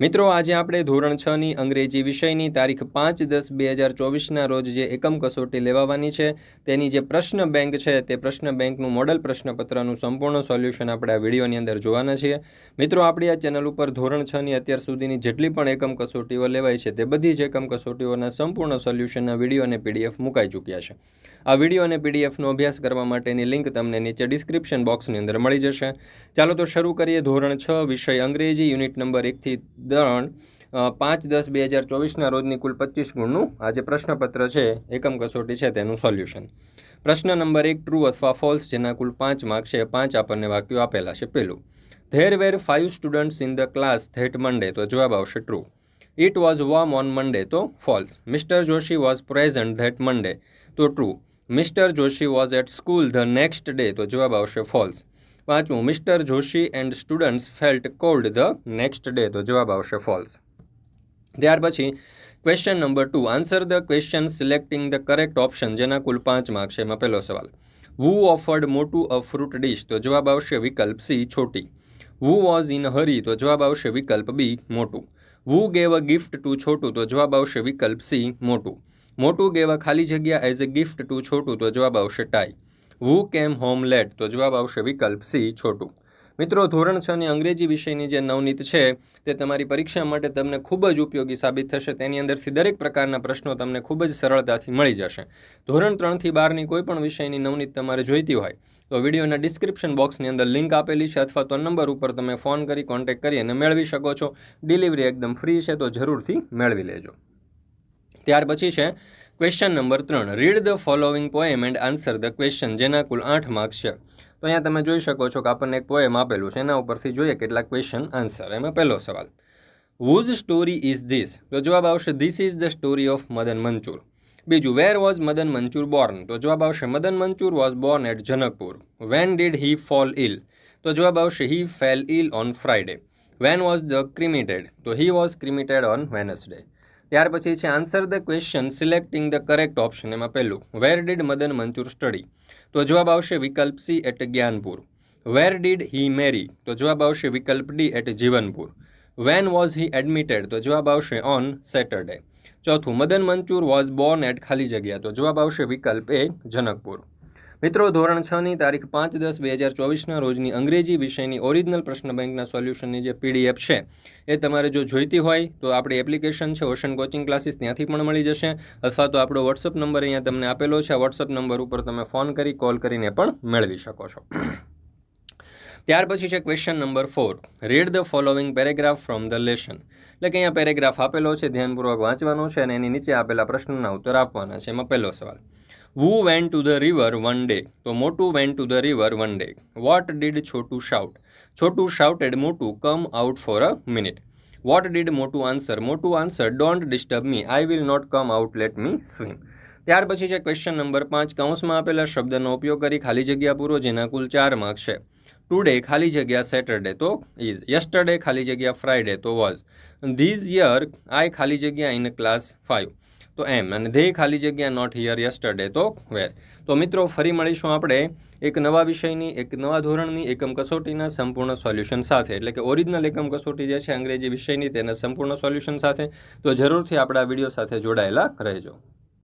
મિત્રો, આજે આપણે ધોરણ છ ની અંગ્રેજી વિષયની તારીખ પાંચ દસ બે હજાર ચોવીસના રોજ જે એકમ કસોટી લેવાવાની છે, તેની જે પ્રશ્ન બેંક છે, તે પ્રશ્ન બેંકનું મોડલ પ્રશ્નપત્રનું સંપૂર્ણ સોલ્યુશન આપણે આ વિડીયોની અંદર જોવાના છીએ. મિત્રો, આપણી આ ચેનલ ઉપર ધોરણ છ ની અત્યાર સુધીની જેટલી પણ એકમ કસોટીઓ લેવાય છે, તે બધી જ એકમ કસોટીઓના સંપૂર્ણ સોલ્યુશનના વીડિયો અને પીડીએફ મુકાઈ ચૂક્યા છે. આ વીડિયો અને પીડીએફનો અભ્યાસ કરવા માટેની લિંક તમને નીચે ડિસ્ક્રિપ્શન બોક્સની અંદર મળી જશે. ચાલો તો શરૂ કરીએ ધોરણ છ વિષય અંગ્રેજી યુનિટ નંબર એકથી ત્રણ અ, પાંચ દસ બે હજાર ચોવીસના રોજની કુલ પચીસ ગુણનું આ જે પ્રશ્નપત્ર છે એકમ કસોટી છે તેનું સોલ્યુશન. પ્રશ્ન નંબર એક ટ્રુ અથવા ફોલ્સ જેના કુલ પાંચ માર્ક છે પાંચ આપણને વાક્યો આપેલા છે. પહેલું there were five students in the class that Monday તો જવાબ આવશે true it was warm on Monday તો false Mister Joshi was present that Monday તો true Mister Joshi was at school the next day તો જવાબ આવશે false પાંચમું Mister Joshi and students felt cold the next day તો જવાબ આવશે false ત્યાર પછી question number two answer the question selecting the correct option જેના કુલ પાંચ માર્ક છે એમાં પહેલો સવાલ. વુ ઓફર્ડ મોટું અ ફ્રૂટ ડીશ તો જવાબ આવશે વિકલ્પ C Chhoti. Who was in હરી તો જવાબ આવશે વિકલ્પ બી મોટું. Who gave a gift to છોટું? તો જવાબ આવશે વિકલ્પ સી મોટું. મોટું ગેવ અ ખાલી જગ્યા એઝ અ ગિફ્ટ ટુ છોટું? તો જવાબ આવશે ટાઈ. વુ કેમ હોમ લેટ તો જવાબ આવશે વિકલ્પ સી, છોટું. મિત્રો, ધોરણ છ ની અંગ્રેજી વિષયની જે નવનીત છે, તે તમારી પરીક્ષા માટે તમને ખૂબ જ ઉપયોગી સાબિત થશે. તેની અંદરથી દરેક પ્રકારના પ્રશ્નો તમને ખૂબ જ સરળતાથી મળી જશે. ધોરણ ત્રણથી બારની કોઈ પણ વિષયની નવનીત તમારે જોઈતી હોય, તો વિડીયોના ડિસ્ક્રિપ્શન બોક્સની અંદર લિંક આપેલી છે, અથવા તો નંબર ઉપર તમે ફોન કરી કોન્ટેક્ટ કરી અને મેળવી શકો છો. ડિલિવરી એકદમ ફ્રી છે, તો જરૂરથી મેળવી લેજો. ત્યાર પછી છે ક્વેશ્ચન નંબર ત્રણ. Read the following poem and answer the question જેના કુલ આઠ માર્ક્સ છે. તો અહીંયા તમે જોઈ શકો છો કે આપણને એક પોએમ આપેલું છે. એના ઉપરથી જોઈએ કેટલા ક્વેશ્ચન આન્સર એમાં પહેલો સવાલ. હુઝ સ્ટોરી ઇઝ ધીસ તો જવાબ આવશે this is the story of Madan Manchur. બીજું where was Madan Manchur born તો જવાબ આવશે, Madan Manchur was born at Janakpur. When did he fall ill તો જવાબ આવશે he fell ill on Friday when was the cremated તો he was cremated on Wednesday ત્યાર પછી છે answer the question selecting the correct option એમાં પહેલું where did Madan Manchur study તો જવાબ આવશે વિકલ્પ C at Gyanpur where did he marry તો જવાબ આવશે વિકલ્પ D at Jivanpur when was he admitted તો જવાબ આવશે ઓન સેટરડે ચોથું Madan Manchur was born at ખાલી જગ્યા. તો જવાબ આવશે વિકલ્પ એ જનકપુર. મિત્રો, ધોરણ છ ની તારીખ પાંચ દસ બે હજાર ચોવીસના રોજની અંગ્રેજી વિષયની ઓરિજિનલ પ્રશ્ન બેંકના સોલ્યુશનની જે પીડીએફ છે, એ તમારે જો જોઈતી હોય, તો આપણી એપ્લિકેશન છે ઓશન કોચિંગ ક્લાસીસ ત્યાંથી પણ મળી જશે. અથવા તો આપણો વોટ્સઅપ નંબર અહીંયા તમને આપેલો છે વોટ્સઅપ નંબર ઉપર તમે ફોન કરી કોલ કરીને પણ મેળવી શકો છો. ત્યાર પછી છે question number four read the following paragraph from the lesson એટલે કે અહીંયા પેરેગ્રાફ આપેલો છે, ધ્યાનપૂર્વક વાંચવાનો છે અને એની નીચે આપેલા પ્રશ્નના ઉત્તર આપવાના છે. એમાં પહેલો સવાલ. Who went to the river one day તો Motu went to the river one day what did Chhotu shout Chhotu shouted Motu come out for a minute what did Motu answer Motu answer don't disturb me I will not come out let me swim ત્યાર પછી છે question number પાંચ. કૌંસમાં આપેલા શબ્દનો ઉપયોગ કરી ખાલી જગ્યા પૂરો, જેના કુલ ચાર માર્ક છે. ટુડે ખાલી જગ્યા સેટરડે તો ઇઝ યસ્ટરડે ખાલી જગ્યા ફ્રાઈડે તો વોઝ ધીઝ યર આઈ ખાલી જગ્યા ઇન ક્લાસ ફાઇવ તો એમ અને ધે ખાલી જગ્યા નોટ હિયર યસ્ટરડે તો વેર તો મિત્રો ફરી મળીશું આપણે એક નવા વિષયની, એક નવા ધોરણની, એકમ કસોટીના સંપૂર્ણ સોલ્યુશન સાથે. એટલે કે ઓરિજિનલ એકમ કસોટી જે છે અંગ્રેજી વિષયની, તેના સંપૂર્ણ સોલ્યુશન સાથે. તો જરૂરથી આપણા વીડિયો સાથે જોડાયેલા રહેજો.